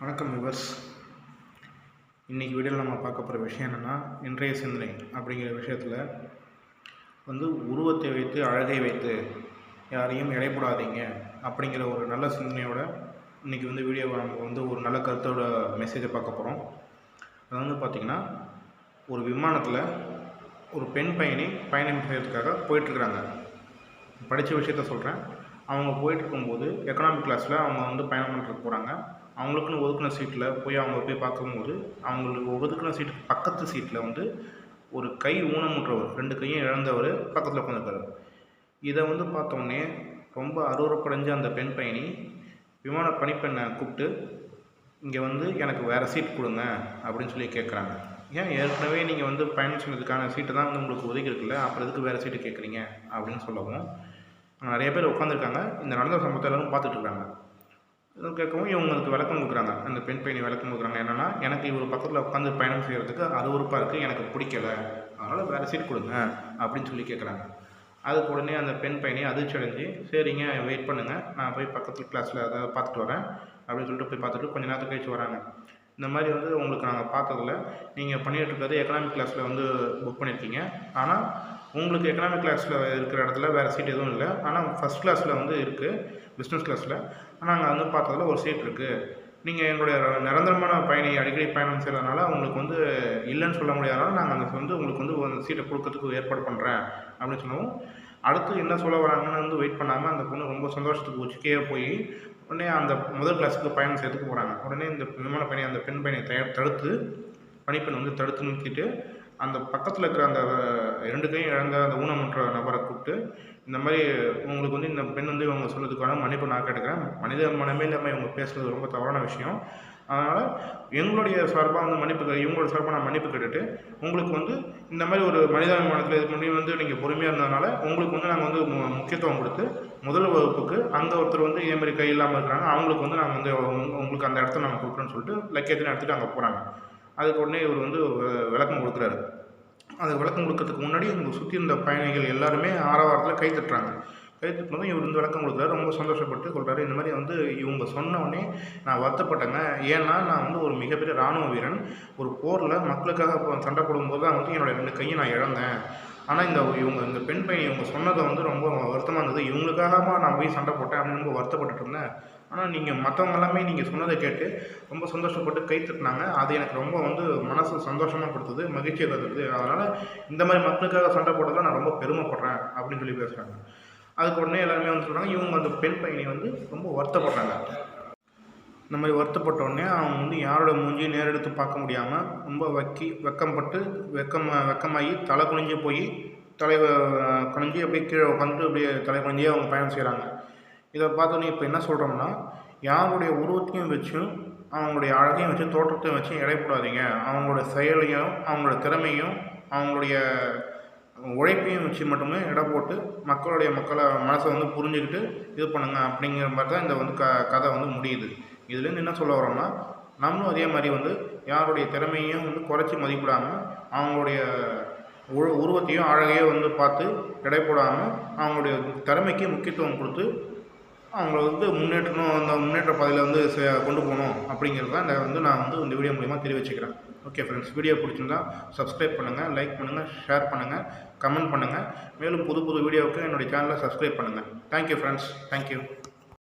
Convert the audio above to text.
வணக்கம் விவர்ஸ். இன்றைக்கி வீடியோவில் நம்ம பார்க்க போகிற விஷயம் என்னென்னா இன்றைய சிந்தனை அப்படிங்கிற விஷயத்தில் வந்து உருவத்தை வைத்து அழகை வைத்து யாரையும் இடைப்படாதீங்க அப்படிங்கிற ஒரு நல்ல சிந்தனையோட இன்றைக்கி வந்து வீடியோவை நம்ம வந்து ஒரு நல்ல கருத்தோட மெசேஜை பார்க்க போகிறோம் அது வந்து பார்த்திங்கன்னா ஒரு விமானத்தில் ஒரு பெண் பயணி பயணம் செய்யறதுக்காக போயிட்டுருக்குறாங்க படித்த விஷயத்த சொல்கிறேன் அவங்க போயிட்டு இருக்கும்போது எக்கனாமிக் கிளாஸில் அவங்க வந்து பயணம் பண்ணுறதுக்கு போகிறாங்க அவங்களுக்குன்னு ஒதுக்கின சீட்டில் போய் அவங்க போய் பார்க்கும்போது அவங்களுக்கு ஒதுக்கின சீட்டுக்கு பக்கத்து சீட்டில் வந்து ஒரு கை ஊனமுற்றவர் ரெண்டு கையும் இழந்தவர் பக்கத்தில் உட்காந்துருக்காரு இதை வந்து பார்த்தோன்னே ரொம்ப அருவறுப்படைஞ்ச அந்த பெண் பயணி விமான பணிப்பெண்ணை கூப்பிட்டு இங்கே வந்து எனக்கு வேறு சீட் கொடுங்க அப்படின்னு சொல்லி கேட்குறாங்க ஏன் ஏற்கனவே நீங்கள் வந்து பயணம் செய்யறதுக்கான சீட்டு தான் வந்து உங்களுக்கு ஒதுக்கி இருக்குல்ல அப்புறம் எதுக்கு வேறு சீட்டு கேட்குறீங்க அப்படின்னு சொல்லவும் நிறைய பேர் உட்காந்துருக்காங்க. இந்த நடந்த சம்பவத்தை எல்லாரும் பார்த்துட்டு இருக்காங்க கேட்கவும் இவங்களுக்கு விளக்கம் கொடுக்குறாங்க. அந்த பெண் பயணி விளக்கம் கொடுக்குறாங்க. என்னென்னா எனக்கு இவர் பக்கத்தில் உட்காந்து பயணம் செய்கிறதுக்கு அருவறுப்பாக இருக்குது எனக்கு பிடிக்கல. அதனால் வேறு சீட் கொடுங்க அப்படின்னு சொல்லி கேட்குறாங்க அதுக்கு உடனே அந்த பெண் பயணி அதிர்ச்சி அடைஞ்சு சரிங்க வெயிட் பண்ணுங்கள் நான் போய் பக்கத்தில் கிளாஸில் அதை பார்த்துட்டு வரேன் அப்படின்னு சொல்லிட்டு போய் பார்த்துட்டு கொஞ்ச நேரத்துக்கு கழிச்சு வராங்க. இந்த மாதிரி வந்து உங்களுக்கு நாங்கள் பார்த்ததில்ல. நீங்கள் பண்ணிகிட்டு இருக்கிறது எக்கனாமிக் கிளாஸில் வந்து புக் பண்ணியிருக்கீங்க ஆனால் உங்களுக்கு எக்கனாமிக் கிளாஸில் இருக்கிற இடத்துல வேறு சீட் எதுவும் இல்லை. ஆனால் ஃபஸ்ட் கிளாஸில் வந்து இருக்குது பிஸ்னஸ் கிளாஸில் ஆனால் அங்கே வந்து பார்த்ததுல ஒரு சீட் இருக்குது நீங்கள் எங்களுடைய நிரந்தரமான பயணி அடிக்கடி பயணம் செய்கிறதுனால உங்களுக்கு வந்து இல்லைன்னு சொல்ல முடியாதனால நாங்கள் அந்த வந்து உங்களுக்கு வந்து ஒரு சீட்டை கொடுக்கறதுக்கு ஏற்பாடு பண்ணுறேன் அப்படின்னு சொல்லவும் அடுத்து என்ன சொல்ல வராங்கன்னு வந்து வெயிட் பண்ணாமல் அந்த பொண்ணு ரொம்ப சந்தோஷத்துக்கு உச்சிக்கே போய் உடனே அந்த முதல் கிளாஸுக்கு பயணம் செய்யறதுக்கு போகிறாங்க உடனே இந்த விமான பயணி அந்த பெண் பயணியை தயார் தடுத்து பணிப்பெண் வந்து தடுத்து நிறுத்திட்டு அந்த பக்கத்தில் இருக்கிற அந்த இரண்டு கையும் இழந்த அந்த ஊனமுற்ற நபரை கூப்பிட்டு இந்த மாதிரி உங்களுக்கு வந்து இந்த பெண் வந்து இவங்க சொல்கிறதுக்கான மன்னிப்பு நான் கேட்டுக்கிறேன். மனித மனமே இல்லாமல் இவங்க பேசுகிறது ரொம்ப தவறான விஷயம். அதனால் எங்களுடைய சார்பாக வந்து மன்னிப்பு இவங்களோட சார்பாக நான் மன்னிப்பு கேட்டுட்டு உங்களுக்கு வந்து இந்த மாதிரி ஒரு மனிதாபிமானத்தில் இது பண்ணி வந்து நீங்கள் பொறுமையாக இருந்ததுனால உங்களுக்கு வந்து நாங்கள் வந்து மு- முக்கியத்துவம் கொடுத்து முதல் வகுப்புக்கு அங்கே ஒருத்தர் வந்து இதே மாதிரி கை இல்லாமல் இருக்கிறாங்க அவங்களுக்கு வந்து நாங்கள் வந்து உங்களுக்கு அந்த இடத்த நாங்கள் கொடுக்குறோன்னு சொல்லிட்டு லக்கேஜ்லாம் எடுத்துகிட்டு அங்கே போகிறாங்க அதுக்கு உடனே இவர் வந்து விளக்கம் கொடுக்குறாரு. அது விளக்கம் கொடுக்கறதுக்கு முன்னாடி இவங்க சுற்றி இருந்த பயணிகள் எல்லாருமே ஆரவாரத்தில் கை தட்டுறாங்க. கை தட்டினதும் இவர் வந்து விளக்கம் கொடுக்குறாரு. ரொம்ப சந்தோஷப்பட்டு சொல்கிறாரு இந்த மாதிரி வந்து இவங்க சொன்ன உடனே நான் வருத்தப்பட்டேங்க. ஏன்னா நான் வந்து ஒரு மிகப்பெரிய இராணுவ வீரன். ஒரு போரில் மக்களுக்காக சண்டை போடும்போது தான் வந்து என்னோட ரெண்டு கையை நான் இழந்தேன். ஆனால் இந்த இவங்க இந்த பெண் பையன் இவங்க சொன்னதை வந்து ரொம்ப வருத்தமாக இருந்தது. இவங்களுக்காகமா நான் போய் சண்டை போட்டேன் அப்படின்னு ரொம்ப வருத்தப்பட்டுட்டு இருந்தேன். ஆனால் நீங்கள் மற்றவங்க எல்லாமே நீங்கள் சொன்னதை கேட்டு ரொம்ப சந்தோஷப்பட்டு கை தட்டினாங்க. அது எனக்கு ரொம்ப வந்து மனசு சந்தோஷமாக கொடுத்தது மகிழ்ச்சியை கொடுத்தது அதனால் இந்த மாதிரி மக்களுக்காக சண்டை போட்டதில் நான் ரொம்ப பெருமைப்படுறேன் அப்படின்னு சொல்லி பேசுகிறாங்க அதுக்கு உடனே எல்லாருமே வந்து சொல்கிறாங்க இவங்க அந்த பெண் பையனை வந்து ரொம்ப வருத்தப்படுறாங்க. இந்த மாதிரி வருத்தப்பட்டோடனே அவங்க வந்து யாரோட மூஞ்சியும் நேரெடுத்து பார்க்க முடியாமல் ரொம்ப வக்கி வெக்கப்பட்டு வெக்கம் வெக்கமாகி தலை குனிஞ்சு போய் தலை குனிஞ்சு அப்படியே கீழே உட்காந்துட்டு அப்படியே தலை குனிஞ்சே அவங்க பயணம் செய்கிறாங்க இதை பார்த்தோன்னே இப்போ என்ன சொல்கிறோம்னா யாருடைய உருவத்தையும் வச்சும் அவங்களுடைய அழகையும் வச்சு தோற்றத்தையும் வச்சு எடை போடாதீங்க அவங்களோட செயலையும் அவங்களோட திறமையும் அவங்களுடைய உழைப்பையும் வச்சு மட்டுமே எடை போட்டு மக்களுடைய மக்களை மனசை வந்து புரிஞ்சுக்கிட்டு இது பண்ணுங்கள் அப்படிங்கிற மாதிரி தான் இந்த வந்து க கதை வந்து முடியுது. இதுலேருந்து என்ன சொல்ல வரோம்னா நம்மளும் அதே மாதிரி வந்து யாருடைய திறமையையும் வந்து குறைச்சி மதிப்பிடாமல் அவங்களுடைய உரு உருவத்தையும் அழகையோ வந்து பார்த்து எடை போடாமல் அவங்களுடைய திறமைக்கு முக்கியத்துவம் கொடுத்து அவங்கள வந்து முன்னேற்றணும் அந்த முன்னேற்ற பாதையில் வந்து கொண்டு போகணும் அப்படிங்கிறது தான் இந்த வந்து நான் வந்து இந்த வீடியோ மூலிமா தெரிவிச்சுக்கிறேன். ஓகே ஃப்ரெண்ட்ஸ் வீடியோ பிடிச்சிருந்தா சப்ஸ்கிரைப் பண்ணுங்கள் லைக் பண்ணுங்கள் ஷேர் பண்ணுங்கள் கமெண்ட் பண்ணுங்கள் மேலும் புது புது வீடியோவுக்கு என்னுடைய சேனலை சப்ஸ்கிரைப் பண்ணுங்கள் தேங்க்யூ ஃப்ரெண்ட்ஸ் தேங்க்யூ